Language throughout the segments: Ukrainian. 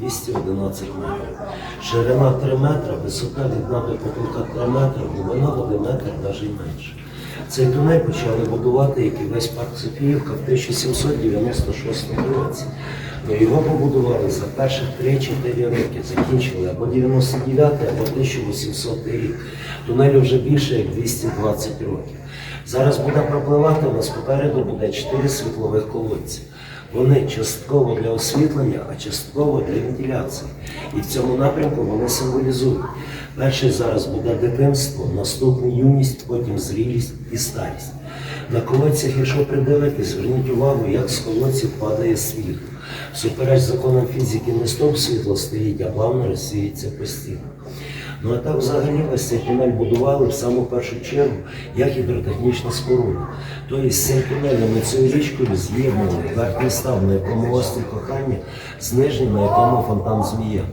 211 метрів. Ширина 3 метри, висота від до потолка 3 метри, глибина води метр, навіть менше. Цей тунель почали будувати, як і весь парк Софіївка, в 1796 році. Ну, його побудували за перших 3-4 роки, закінчили або 99 або 1800 рік. Тунелю вже більше як 220 років. Зараз буде пропливати, у нас попереду буде 4 світлових колодці. Вони частково для освітлення, а частково для вентиляції. І в цьому напрямку вони символізують. Перший зараз буде дитинство, наступний юність, потім зрілість і старість. На колодцях, якщо придивитись, зверніть увагу, як з колодців падає світло. Всупереч законам фізики не стоп світло стоїть, а плавно розсіється постійно. Ну а так взагалі ось цей тунель будували в саму першу чергу як гідротехнічна споруда. Тобто з цим тунелем і цією річкою з'єднували верхній став, на якому острів кохання, з нижнім, на якому фонтан змія.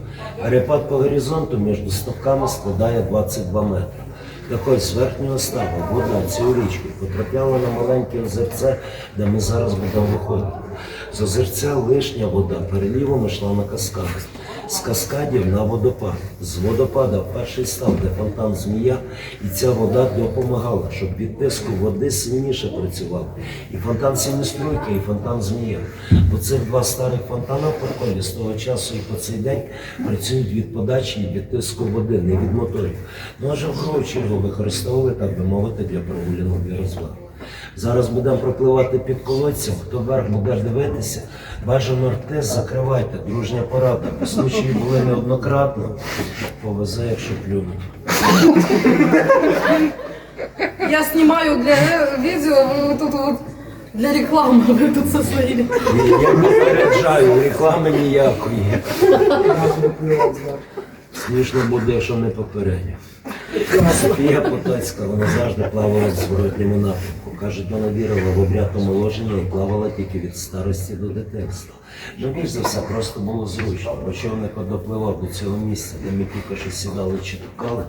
Перепад по горизонту між ставками складає 22 метри. Так ось з верхнього ставу вода цією річкою потрапляла на маленьке озерце, де ми зараз будемо виходити. З озерця лишня вода перелівом йшла на каскад. З каскадів на водопад. З водопада перший став, де фонтан змія, і ця вода допомагала, щоб від тиску води сильніше працював. І фонтан Сімістройки, і фонтан змія. Бо цих два старих фонтана в паркові з того часу і по цей день працюють від подачі і від тиску води, не від моторів. Ну а вже в чергу використовували, так би мовити, для прогулянок і розваг. Зараз будемо пропливати під колодцем. Хто вверх буде дивитися, бажано рти закривайте. Дружня порада. По случаї були неоднократно. Повезе, якщо плюнуть. Я снимаю для э, видео, вы вот тут вот для рекламы вы тут со своими. Ні, Я не переджаю, реклами ніякої. Смішно буде, якщо не попередньо. Софія Потоцька, вона завжди плавала в зворотньому напрямку. Кажуть, вона вірила в обряд омоложення і плавала тільки від старості до дитинства. Ну, більш за все, просто було зручно. Бо човник от допливав до цього місця, де ми тільки що сідали чи тукали.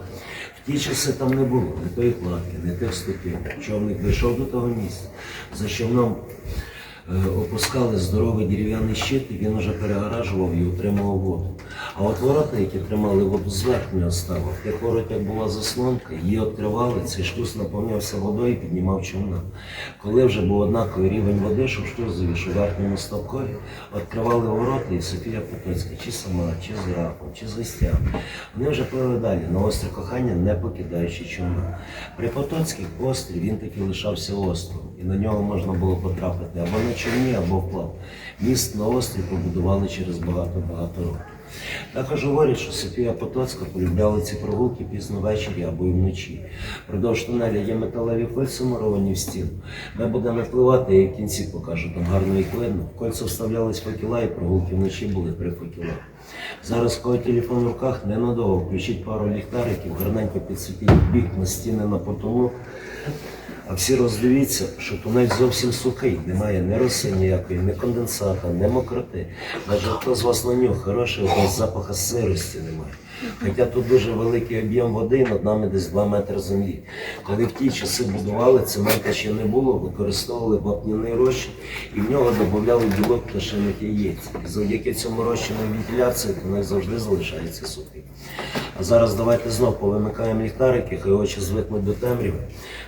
В ті часи там не було ні тої кладки, ні тих ступінь. Човник дійшов до того місця. За човном е, опускали здоровий дерев'яний щит, і він вже перегоражував і утримував воду. А от ворота, які тримали воду з верхнього ставу, в тих воротях була заслонка, її відкривали, цей шлюз наповнявся водою і піднімав човна. Коли вже був однаковий рівень води, що в шлюзові, що в верхньому ставкові, відкривали ворота, і Софія Потоцька, чи сама, чи з раком, чи з гостям. Вони вже плили далі на острів кохання, не покидаючи човна. При Потоцьких острів він таки лишався островом, і на нього можна було потрапити або на човні, або вплав. Міст на острів побудували через багато-багато років. Також говорять, що Софія Потоцька полюбляла ці прогулки пізно ввечері або й вночі. Продовж тунеля є металеві кольця муровані в стіну. Ми будемо впливати, я в кінці покажу, там гарно їх видно. В кольця вставлялись факела і прогулки вночі були при факелах. Зараз, коли телефон в руках, ненадовго включіть пару ліхтариків, гарненько підсвітіть бік на стіни на потолок. А всі роздивіться, що тунель зовсім сухий, немає ні роси ніякої, ні конденсата, ні мокроти. Навіть хто з вас на нього хороший, у вас запаха сирості немає. Хоча тут дуже великий об'єм води, над нами десь 2 метри землі. Коли в ті часи будували, цемента ще не було, використовували вапняний розчин і в нього додавали білок пташиних яєць. І завдяки цьому розчину вентиляції тунель завжди залишається сухим. А зараз давайте знов повимикаємо ліхтарики, хай очі звикнуть до темряви.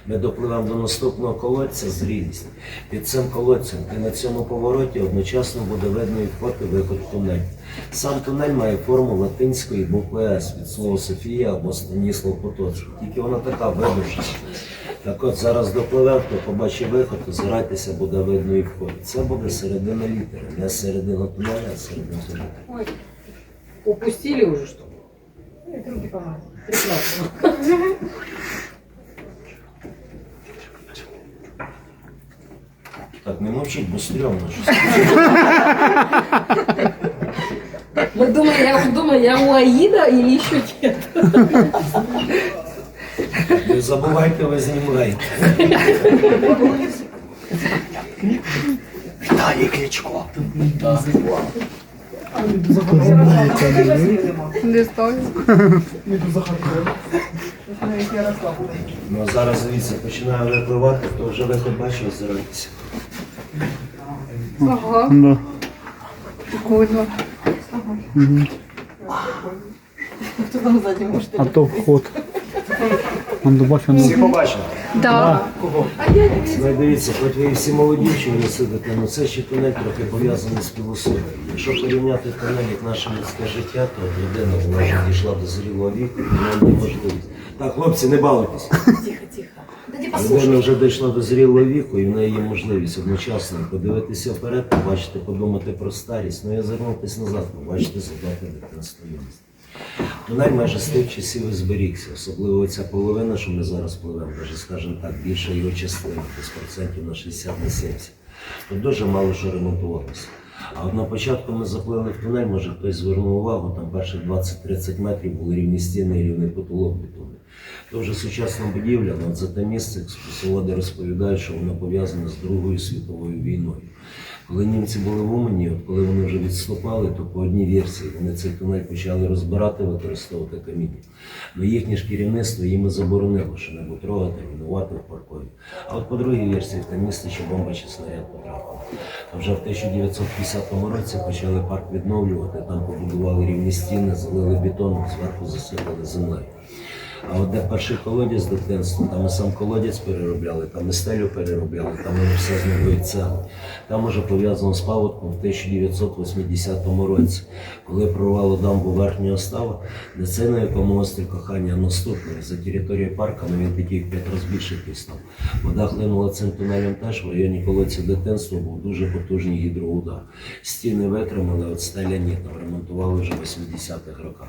Ми допливемо до наступного колодця зрілість. Під цим колодцем і на цьому повороті одночасно буде видно і вход виход в тунель. Сам тунель має форму латинської букви С від слова Софія або Станіслав Потоцький. Тільки вона така видовжена. Так от зараз допливемо, хто побачить виход, озирайтеся, буде видно і вход. Це буде середина літери, не середина тунеля, а середина тунеля. Ой, упустили уже что? Так, не мовчіть, бо стрьомно. Мы думаем, я думаю, я у Аида или еще нет? Не забувайте, ви знімаєте. Віталій Кличко. Ну а зараз дивіться, починає випливати, хто вже виход бачив, озирайтеся. Ага. Да. Прикольно. Хто там ззаді може? А то вход. Он бачив, Всі побачили? Да. А я не Ну, дивіться, хоч ви і всі молоді, що ви сидите, ну це ще тунель трохи пов'язаний з філософією. Якщо порівняти тунель як наше людське життя, то людина вона вже дійшла до зрілого віку, і вона неможливість. Так, хлопці, не балуйтесь. Тихо, тихо. Людина вже дійшла до зрілого віку, і в неї є можливість одночасно подивитися вперед, побачити, подумати про старість, ну і озирнутися назад, побачити задати дитинство юності. Тунель майже з тих часів і зберігся, особливо ця половина, що ми зараз пливемо, навіть, скажімо так, більша його частина, десь процентів на 60 на 70. Тут дуже мало що ремонтувалося. А от на початку ми заплили в тунель, може хтось звернув увагу, там перших 20-30 метрів були рівні стіни і рівний потолок бетонний. То вже сучасна будівля, але за те місце екскурсоводи розповідають, що воно пов'язане з Другою світовою війною. Коли німці були в Умані, от коли вони вже відступали, то по одній версії вони цей тунель почали розбирати, використовувати каміння. Але їхнє ж керівництво їм заборонило що-небудь трогати, руйнувати в паркові. А от по другій версії в те місце ще бомба чи снаряд потрапив. А вже в 1950 році почали парк відновлювати, там побудували рівні стіни, залили бетоном, зверху засипали землею. А от де перший колодязь дитинства, там і сам колодязь переробляли, там і стелю переробляли, там і все з нової цегли. Там уже пов'язано з паводком в 1980 році, коли прорвало дамбу верхнього става, не це якому острів кохання, а наступний. За територією парка ну, він такий п'ять разів більший став. Вода хлинула цим тунелем теж в районі колодця дитинства був дуже потужний гідроудар. Стіни витримали, от стеля ні, там ремонтували вже в 80-х роках.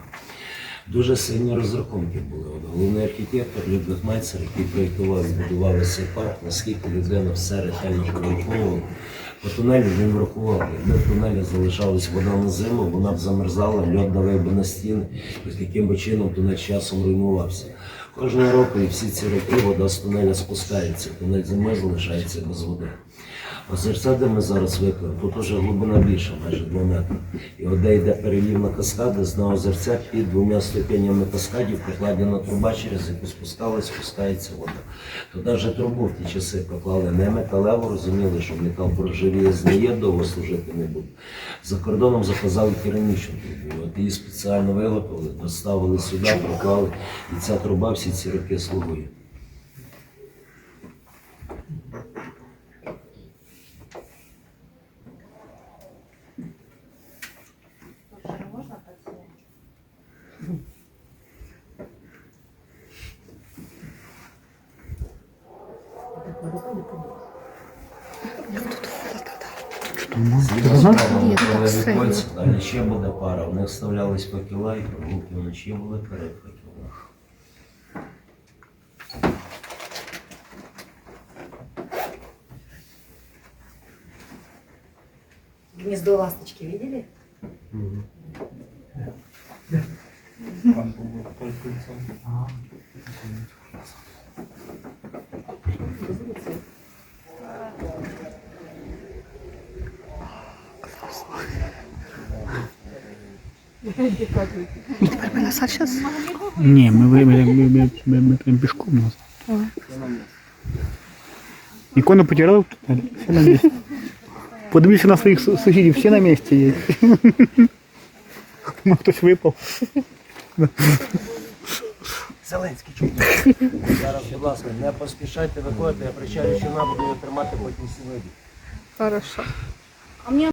Дуже сильні розрахунки були. Головний архітектор Людвиг Майцер, який проєктував і будував цей парк, наскільки людина все ретельно прораховувала. По тунелю він врахував, якби в тунелі залишалась вода на зиму, вона б замерзала, льод давив би на стіни, і таким би чином тунель часом руйнувався. Кожного року і всі ці роки вода з тунеля спускається, тунель зимою залишається без води. Озерця, де ми зараз виклали, тут уже глибина більша, майже 2 метри. І от де йде перелів на каскади, з на озерця під двома ступенями каскадів прикладена труба, через яку спускалась, спускається вода. То навіть трубу в ті часи проклали не металеву, розуміли, що метал проржавіє, зниє, довго служити не буде. За кордоном заказали керамічну трубу. От її спеціально виготовили, доставили сюди, проклали, і ця труба всі ці роки слугує. далі ще буде пара. В них вставлялись факела і прогулки вночі були перед факелами. Гнездо ласточки видели? Назад сейчас? Ні, ми, ми, ми, ми, ми, ми, ми прям пішком назад. Ікону потеряли в тунелі? Всі на місці. Подивіться на своїх су- сусідів, всі на місці є. Ну, хтось випав. Зеленський чуть. Зараз, будь ласка, не поспішайте виходити, я причаю, що вона буду тримати потім всі види. Хорошо. А мне